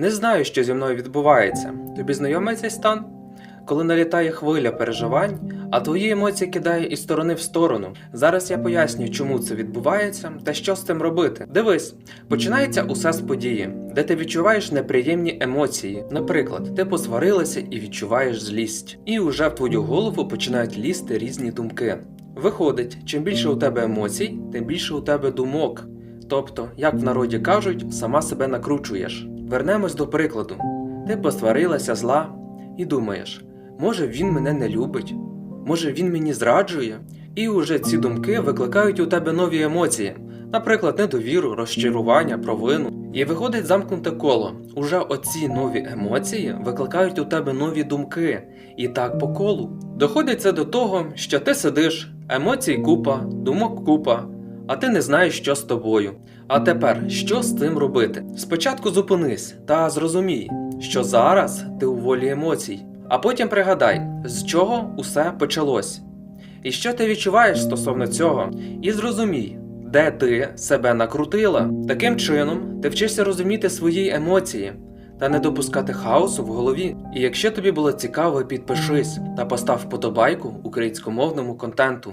Не знаю, що зі мною відбувається. Тобі знайомий цей стан? Коли налітає хвиля переживань, а твої емоції кидає із сторони в сторону. Зараз я поясню, чому це відбувається та що з цим робити. Дивись, починається усе з події, де ти відчуваєш неприємні емоції. Наприклад, ти посварилася і відчуваєш злість, і уже в твою голову починають лізти різні думки. Виходить, чим більше у тебе емоцій, тим більше у тебе думок. Тобто, як в народі кажуть, сама себе накручуєш. Вернемось до прикладу. Ти посварилася зла і думаєш, може він мене не любить, може він мені зраджує. І уже ці думки викликають у тебе нові емоції, наприклад, недовіру, розчарування, провину. І виходить замкнуте коло. Уже оці нові емоції викликають у тебе нові думки. І так по колу. Доходить це до того, що ти сидиш, емоцій купа, думок купа, а ти не знаєш, що з тобою. А тепер що з цим робити? Спочатку зупинись та зрозумій, що зараз ти у волі емоцій, а потім пригадай, з чого усе почалось. І що ти відчуваєш стосовно цього, і зрозумій, де ти себе накрутила. Таким чином, ти вчишся розуміти свої емоції та не допускати хаосу в голові. І якщо тобі було цікаво, підпишись та постав вподобайку українськомовному контенту.